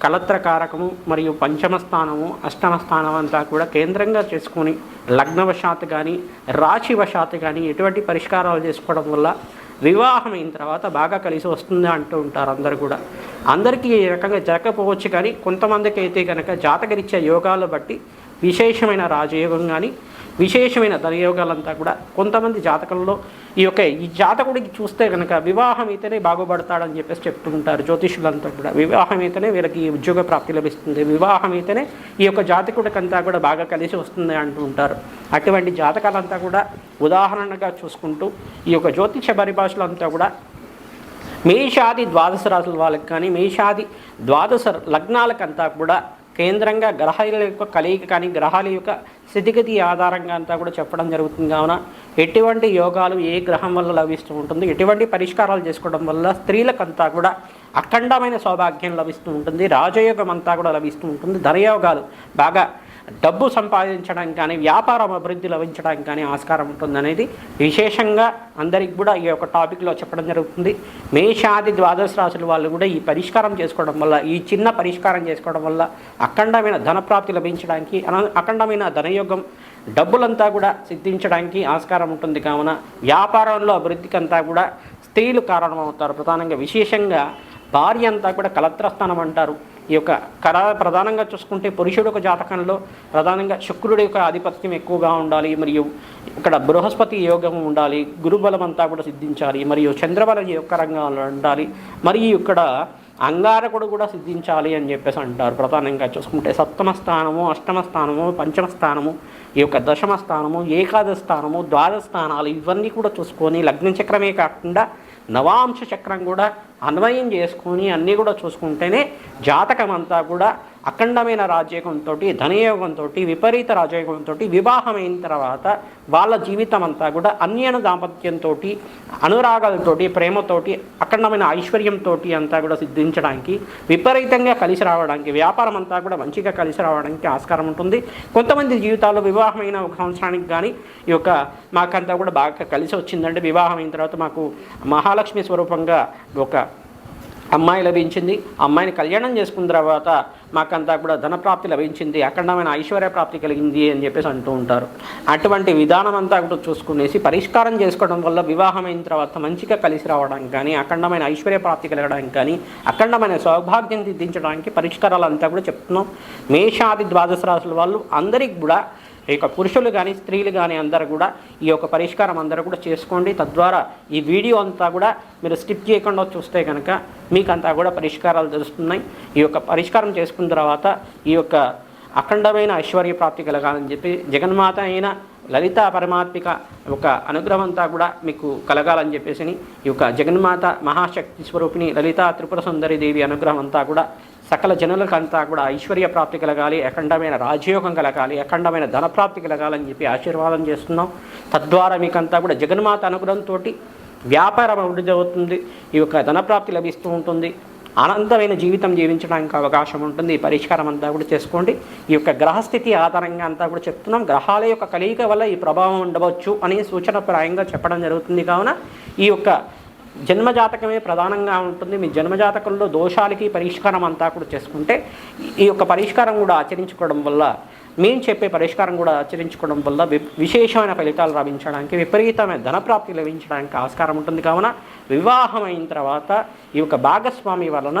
కలత్రకారకము మరియు పంచమ స్థానము అష్టమ స్థానం అంతా కూడా కేంద్రంగా చేసుకొని లగ్నవశాత్తు కానీ రాశివశాత్తు కానీ ఎటువంటి పరిష్కారాలు చేసుకోవడం వల్ల వివాహం అయిన తర్వాత బాగా కలిసి వస్తుంది అంటూ ఉంటారు అందరు కూడా. అందరికీ ఈ రకంగా జరగకపోవచ్చు కానీ కొంతమందికి అయితే కనుక జాతకరిచ్చే యోగాలు బట్టి విశేషమైన రాజయోగం కానీ విశేషమైన ధనయోగాలంతా కూడా కొంతమంది జాతకంలో ఈ యొక్క ఈ జాతకుడికి చూస్తే కనుక వివాహం అయితేనే బాగుపడతాడని చెప్పేసి చెప్తుంటారు జ్యోతిషులంతా కూడా. వివాహం అయితేనే వీళ్ళకి ఉద్యోగ ప్రాప్తి లభిస్తుంది. వివాహం అయితేనే ఈ యొక్క జాతకుడికంతా కూడా బాగా కలిసి వస్తుంది అంటూ ఉంటారు. అటువంటి జాతకాలంతా కూడా ఉదాహరణగా చూసుకుంటూ ఈ యొక్క జ్యోతిష పరిభాషలంతా కూడా మేషాది ద్వాదశ రాసుల వాళ్ళకి కానీ మేషాది ద్వాదశ లగ్నాలకంతా కూడా కేంద్రంగా గ్రహాల యొక్క కలయిక కానీ గ్రహాల యొక్క స్థితిగతి ఆధారంగా అంతా కూడా చెప్పడం జరుగుతుంది. కావున ఎటువంటి యోగాలు ఏ గ్రహం వల్ల లభిస్తూ ఉంటుంది ఎటువంటి పరిష్కారాలు చేసుకోవడం వల్ల స్త్రీలకంతా కూడా అఖండమైన సౌభాగ్యం లభిస్తూ ఉంటుంది రాజయోగం అంతా కూడా లభిస్తూ ఉంటుంది ధనయోగాలు బాగా డబ్బు సంపాదించడానికి కానీ వ్యాపారం అభివృద్ధి లభించడానికి కానీ ఆస్కారం ఉంటుంది అనేది విశేషంగా అందరికి కూడా ఈ యొక్క టాపిక్లో చెప్పడం జరుగుతుంది. మేషాది ద్వాదశ రాశుల వాళ్ళు కూడా ఈ పరిష్కారం చేసుకోవడం వల్ల ఈ చిన్న పరిష్కారం చేసుకోవడం వల్ల అఖండమైన ధనప్రాప్తి లభించడానికి అఖండమైన ధనయోగం డబ్బులంతా కూడా సిద్ధించడానికి ఆస్కారం ఉంటుంది. కావున వ్యాపారంలో అభివృద్ధికి అంతా కూడా స్త్రీలు కారణమవుతారు. ప్రధానంగా విశేషంగా భార్య అంతా కూడా కలత్రస్థానం అంటారు. ఈ యొక్క కర ప్రధానంగా చూసుకుంటే పురుషుడు ఒక జాతకంలో ప్రధానంగా శుక్రుడి యొక్క ఆధిపత్యం ఎక్కువగా ఉండాలి మరియు ఇక్కడ బృహస్పతి యోగం ఉండాలి గురుబలం అంతా కూడా సిద్ధించాలి మరియు చంద్రబలం యొక్క రంగాలు ఉండాలి మరియు ఇక్కడ అంగారకుడు కూడా సిద్ధించాలి అని చెప్పేసి అంటారు. ప్రధానంగా చూసుకుంటే సప్తమ స్థానము అష్టమ స్థానము పంచమ స్థానము ఈ యొక్క దశమ స్థానము ఏకాదశ స్థానము ద్వాదశ స్థానాలు ఇవన్నీ కూడా చూసుకొని లగ్న చక్రమే కాకుండా నవాంశ చక్రం కూడా అన్వయం చేసుకొని అన్నీ కూడా చూసుకుంటేనే జాతకం అంతా కూడా అఖండమైన రాజయోగంతో ధనయోగంతో విపరీత రాజయోగంతో వివాహమైన తర్వాత వాళ్ళ జీవితం అంతా కూడా అన్యన దాంపత్యంతో అనురాగాలతోటి ప్రేమతోటి అఖండమైన ఐశ్వర్యంతో అంతా కూడా సిద్ధించడానికి విపరీతంగా కలిసి రావడానికి వ్యాపారం అంతా కూడా మంచిగా కలిసి రావడానికి ఆస్కారం ఉంటుంది. కొంతమంది జీవితాల్లో వివాహమైన ఒక సంవత్సరానికి కానీ ఈ యొక్క మాకంతా కూడా బాగా కలిసి వచ్చిందంటే వివాహమైన తర్వాత మాకు మహాలక్ష్మి స్వరూపంగా ఒక అమ్మాయి లభించింది. అమ్మాయిని కళ్యాణం చేసుకున్న తర్వాత మాకంతా కూడా ధనప్రాప్తి లభించింది. అఖండమైన ఐశ్వర్య ప్రాప్తి కలిగింది అని చెప్పేసి అంటూ ఉంటారు. అటువంటి విధానం అంతా కూడా చూసుకునేసి పరిష్కారం చేసుకోవడం వల్ల వివాహం అయిన తర్వాత మంచిగా కలిసి రావడానికి కానీ అఖండమైన ఐశ్వర్య ప్రాప్తి కలగడానికి కానీ అఖండమైన సౌభాగ్యం దిద్దించడానికి పరిష్కారాలు అంతా కూడా చెప్తున్నాం. మేషాది ద్వాదశ రాశుల వాళ్ళు అందరికి కూడా ఈ యొక్క పురుషులు కానీ స్త్రీలు కానీ అందరూ కూడా ఈ యొక్క పరిష్కారం అందరూ కూడా చేసుకోండి. తద్వారా ఈ వీడియో అంతా కూడా మీరు స్కిప్ చేయకుండా చూస్తే కనుక మీకు అంతా కూడా పరిష్కారాలు తెలుస్తున్నాయి. ఈ యొక్క పరిష్కారం చేసుకున్న తర్వాత ఈ యొక్క అఖండమైన ఐశ్వర్య ప్రాప్తి కలగాలని చెప్పి జగన్మాత అయిన లలిత పరమాత్మిక ఒక అనుగ్రహం అంతా కూడా మీకు కలగాలని చెప్పేసి ఈ యొక్క జగన్మాత మహాశక్తి స్వరూపిణి లలిత త్రిపుర సుందరి దేవి అనుగ్రహం అంతా కూడా సకల జనులకంతా కూడా ఐశ్వర్య ప్రాప్తి కలగాలి అఖండమైన రాజయోగం కలగాలి అఖండమైన ధనప్రాప్తి కలగాలని చెప్పి ఆశీర్వాదం చేస్తున్నాం. తద్వారా మీకంతా కూడా జగన్మాత అనుగ్రహంతో వ్యాపారం అభివృద్ధి అవుతుంది ఈ యొక్క ధనప్రాప్తి లభిస్తూ ఉంటుంది. అనంతమైన జీవితం జీవించడానికి అవకాశం ఉంటుంది. ఈ పరిష్కారం అంతా కూడా చేసుకోండి. ఈ యొక్క గ్రహస్థితి ఆధారంగా అంతా కూడా చెప్తున్నాం. గ్రహాల యొక్క కలయిక వల్ల ఈ ప్రభావం ఉండవచ్చు అనే సూచన ప్రాయంగా చెప్పడం జరుగుతుంది. కావున ఈ యొక్క జన్మజాతకమే ప్రధానంగా ఉంటుంది. మీ జన్మజాతకంలో దోషాలకి పరిష్కారం అంతా కూడా చేసుకుంటే ఈ యొక్క పరిష్కారం కూడా ఆచరించుకోవడం వల్ల మేము చెప్పే పరిష్కారం కూడా ఆచరించుకోవడం వల్ల విశేషమైన ఫలితాలు లభించడానికి విపరీతమైన ధనప్రాప్తి లభించడానికి ఆస్కారం ఉంటుంది. కావున వివాహం అయిన తర్వాత ఈ యొక్క భాగస్వామి వలన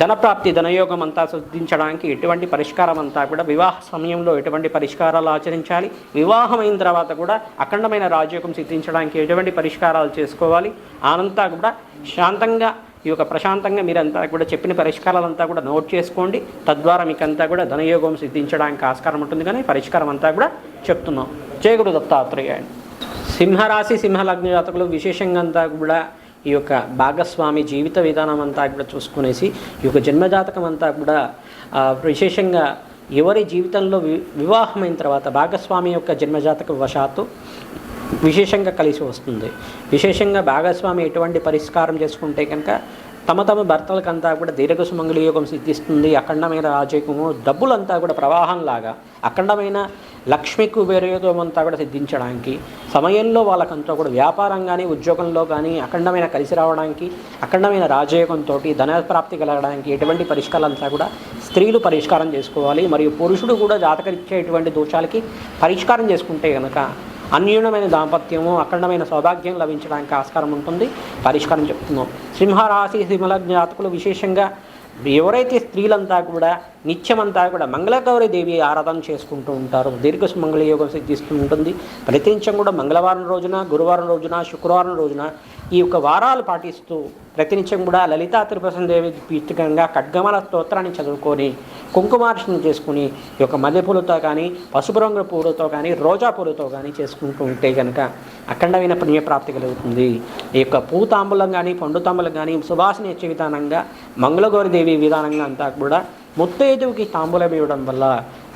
ధనప్రాప్తి ధనయోగం అంతా సిద్ధించడానికి ఎటువంటి పరిష్కారం అంతా కూడా వివాహ సమయంలో ఎటువంటి పరిష్కారాలు ఆచరించాలి వివాహమైన తర్వాత కూడా అఖండమైన రాజయోగం సిద్ధించడానికి ఎటువంటి పరిష్కారాలు చేసుకోవాలి అనంతా కూడా శాంతంగా ఈ యొక్క ప్రశాంతంగా మీరంతా కూడా చెప్పిన పరిష్కారాలంతా కూడా నోట్ చేసుకోండి. తద్వారా మీకంతా కూడా ధనయోగం సిద్ధించడానికి ఆస్కారం ఉంటుంది కానీ పరిష్కారం అంతా కూడా చెప్తున్నాం. జయగుడు దత్తాత్రేయ. సింహరాశి సింహలగ్న జాతకులు విశేషంగా అంతా కూడా ఈ యొక్క భాగస్వామి జీవిత విధానం అంతా కూడా చూసుకునేసి ఈ యొక్క జన్మజాతకం అంతా కూడా విశేషంగా ఎవరి జీవితంలో వి వివాహమైన తర్వాత భాగస్వామి యొక్క జన్మజాతక వశాత్తు విశేషంగా కలిసి వస్తుంది. విశేషంగా భాగస్వామి ఎటువంటి పరిష్కారం చేసుకుంటే కనుక తమ తమ భర్తలకంతా కూడా దీర్ఘ సుమంగళ యోగం సిద్ధిస్తుంది. అఖండమైన రాజయోగము డబ్బులంతా కూడా ప్రవాహంలాగా అఖండమైన లక్ష్మికు కుబేరయోగం అంతా కూడా సిద్ధించడానికి సమయంలో వాళ్ళకంతా కూడా వ్యాపారం కానీ ఉద్యోగంలో కానీ అఖండమైన కలిసి రావడానికి అఖండమైన రాజయోగంతో ధన ప్రాప్తి కలగడానికి ఎటువంటి పరిష్కారాలంతా కూడా స్త్రీలు పరిష్కారం చేసుకోవాలి. మరియు పురుషుడు కూడా జాతకరిచ్చేటువంటి దోషాలకి పరిష్కారం చేసుకుంటే కనుక అన్యూనమైన దాంపత్యము అఖండమైన సౌభాగ్యం లభించడానికి ఆస్కారం ఉంటుంది. పరిష్కారం చెప్తున్నాం. సింహరాశి సింహల జాతకులు విశేషంగా ఎవరైతే స్త్రీలంతా కూడా నిత్యమంతా కూడా మంగళగౌరి దేవి ఆరాధన చేసుకుంటూ ఉంటారు దీర్ఘ మంగళయోగం సిద్ధిస్తూ ఉంటుంది. ప్రతినిత్యం కూడా మంగళవారం రోజున గురువారం రోజున శుక్రవారం రోజున ఈ యొక్క వారాలు పాటిస్తూ ప్రతినిత్యం కూడా లలితా తిరుపతి దేవి పీఠికంగా ఖడ్గమల స్తోత్రాన్ని చదువుకొని కుంకుమార్చన చేసుకుని ఈ యొక్క మల్లెపూలతో కానీ పసుపు రంగు పూలతో కానీ రోజా పూలతో కానీ చేసుకుంటూ ఉంటే కనుక అఖండమైన పుణ్యప్రాప్తి కలుగుతుంది. ఈ యొక్క పూతాంబులం కానీ పండుతాంబులం కానీ సువాసన ఇచ్చే విధానంగా మంగళగౌరి దేవి విధానంగా అంతా కూడా ముత్తైదువుకి తాంబూలం ఇవ్వడం వల్ల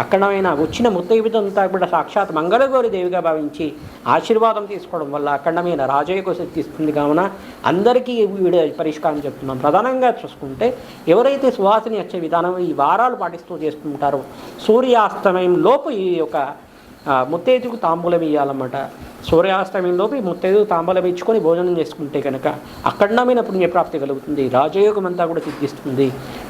అక్కడమైన వచ్చిన ముత్తైదువుతో కూడా సాక్షాత్ మంగళగౌరి దేవిగా భావించి ఆశీర్వాదం తీసుకోవడం వల్ల అఖండమైన రాజయ్యకు సిద్ధిస్తుంది కావున అందరికీ వీడియో పరిష్కారం చెప్తున్నాం. ప్రధానంగా చూసుకుంటే ఎవరైతే సువాసన వచ్చే విధానం ఈ వారాలు పాటిస్తూ చేస్తుంటారో సూర్యాస్తమయం లోపు ఈ యొక్క ముత్తైదుకు తాంబూలం ఇవ్వాలన్నమాట సూర్యాస్తమయంలోపు ఈ ముత్తైదు తాంబూలం ఇచ్చుకొని భోజనం చేసుకుంటే కనుక అఖండమైన పుణ్యప్రాప్తి కలుగుతుంది. రాజయోగం అంతా కూడా సిద్ధిస్తుంది.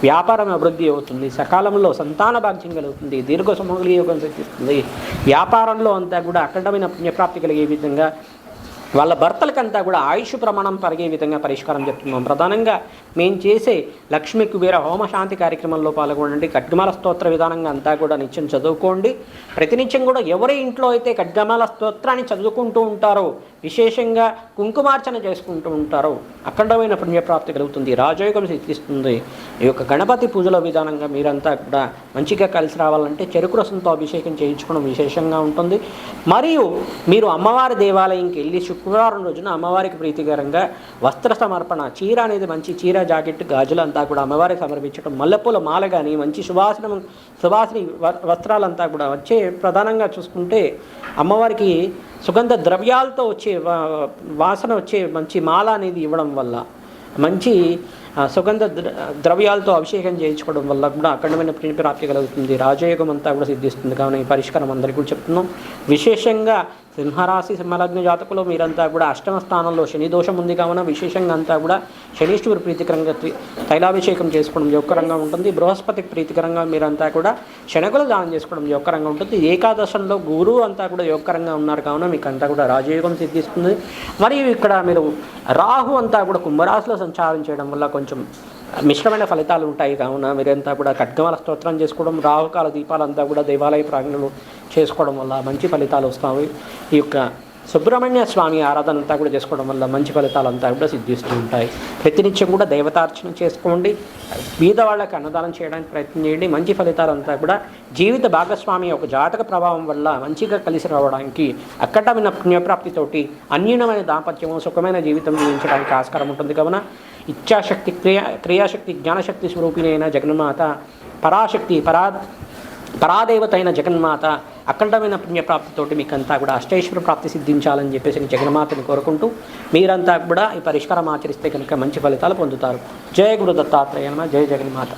వ్యాపారం అభివృద్ధి అవుతుంది. సకాలంలో సంతాన భాగ్యం కలుగుతుంది. దీర్ఘ సుమంగళి యోగం సిద్ధిస్తుంది. వ్యాపారంలో అంతా కూడా అఖండమైన పుణ్యప్రాప్తి కలిగే విధంగా వాళ్ళ భర్తలకంతా కూడా ఆయుష్ ప్రమాణం పెరిగే విధంగా పరిష్కారం చెప్తున్నాం. ప్రధానంగా మేము చేసే లక్ష్మీ కుబేర హోమ శాంతి కార్యక్రమంలో పాల్గొనండి. ఖడ్గమాల స్తోత్ర విధానంగా అంతా కూడా నిత్యం చదువుకోండి. ప్రతినిత్యం కూడా ఎవరి ఇంట్లో అయితే ఖడ్గమాల స్తోత్రాన్ని చదువుకుంటూ ఉంటారో విశేషంగా కుంకుమార్చన చేసుకుంటూ ఉంటారో అఖండమైన పుణ్యప్రాప్తి కలుగుతుంది. రాజయోగం సిద్ధిస్తుంది. ఈ యొక్క గణపతి పూజల విధానంగా మీరంతా కూడా మంచిగా కలిసి రావాలంటే చెరుకు రసంతో అభిషేకం చేయించుకోవడం విశేషంగా ఉంటుంది. మరియు మీరు అమ్మవారి దేవాలయంకి వెళ్ళి శుక్రవారం రోజున అమ్మవారికి ప్రీతికరంగా వస్త్ర సమర్పణ చీర అనేది మంచి చీర జాకెట్ గాజులు అంతా కూడా అమ్మవారికి సమర్పించడం మల్లెపూల మాల కానీ మంచి సువాసన సువాసిని వ- వస్త్రాలంతా కూడా వచ్చే ప్రధానంగా చూసుకుంటే అమ్మవారికి సుగంధ ద్రవ్యాలతో వచ్చే వా- వాసన వచ్చే మంచి మాల అనేది ఇవ్వడం వల్ల మంచి సుగంధ ద్రవ్యాలతో అభిషేకం చేయించుకోవడం వల్ల కూడా అఖండమైన ప్రాప్తి కలుగుతుంది. రాజయోగం అంతా కూడా సిద్ధిస్తుంది. కావున ఈ పరిష్కారం అందరికీ కూడా చెప్తున్నాం. విశేషంగా సింహరాశి సింహలగ్న జాతకులు మీరంతా కూడా అష్టమ స్థానంలో శని దోషం ఉంది కావున విశేషంగా అంతా కూడా శనీశ్వరి ప్రీతికరంగా తైలాభిషేకం చేసుకోవడం యొక్కరంగా ఉంటుంది. బృహస్పతికి ప్రీతికరంగా మీరంతా కూడా శనగలు దానం చేసుకోవడం యొక్కరంగా ఉంటుంది. ఏకాదశంలో గురువు అంతా కూడా యొక్కరంగా ఉన్నారు కావున మీకు అంతా కూడా రాజయోగం సిద్ధిస్తుంది. మరియు ఇక్కడ మీరు రాహు అంతా కూడా కుంభరాశిలో సంచారం చేయడం వల్ల కొంచెం మిశ్రమైన ఫలితాలు ఉంటాయి. కావున మీరంతా కూడా ఖడ్గమాల స్తోత్రం చేసుకోవడం రాహుకాల దీపాలంతా కూడా దేవాలయ ప్రాంగణంలో చేసుకోవడం వల్ల మంచి ఫలితాలు వస్తాయి. ఈ యొక్క సుబ్రహ్మణ్య స్వామి ఆరాధన అంతా కూడా చేసుకోవడం వల్ల మంచి ఫలితాలు అంతా కూడా సిద్ధిస్తూ ఉంటాయి. ప్రతినిత్యం కూడా దేవతార్చన చేసుకోండి. బీద వాళ్ళకి అన్నదానం చేయడానికి ప్రయత్నం చేయండి. మంచి ఫలితాలు అంతా కూడా జీవిత భాగస్వామి యొక్క జాతక ప్రభావం వల్ల మంచిగా కలిసి రావడానికి అక్కటమైన పుణ్యప్రాప్తితోటి అన్యూనమైన దాంపత్యము సుఖమైన జీవితం జీవించడానికి ఆస్కారం ఉంటుంది. కావున ఇచ్ఛాశక్తి క్రియా క్రియాశక్తి జ్ఞానశక్తి స్వరూపిణైన జగన్మాత పరాశక్తి పరా పరాదేవత అయిన జగన్మాత అఖండమైన పుణ్యప్రాప్తితోటి మీకంతా కూడా అష్టేశ్వర ప్రాప్తి సిద్ధించాలని చెప్పేసి జగన్మాతను జగన్మాతని కోరుకుంటూ మీరంతా కూడా ఈ పరిష్కారం ఆచరిస్తే కనుక మంచి ఫలితాలు పొందుతారు. జయ గురు దత్తాత్రేయ జయ జగన్మాత.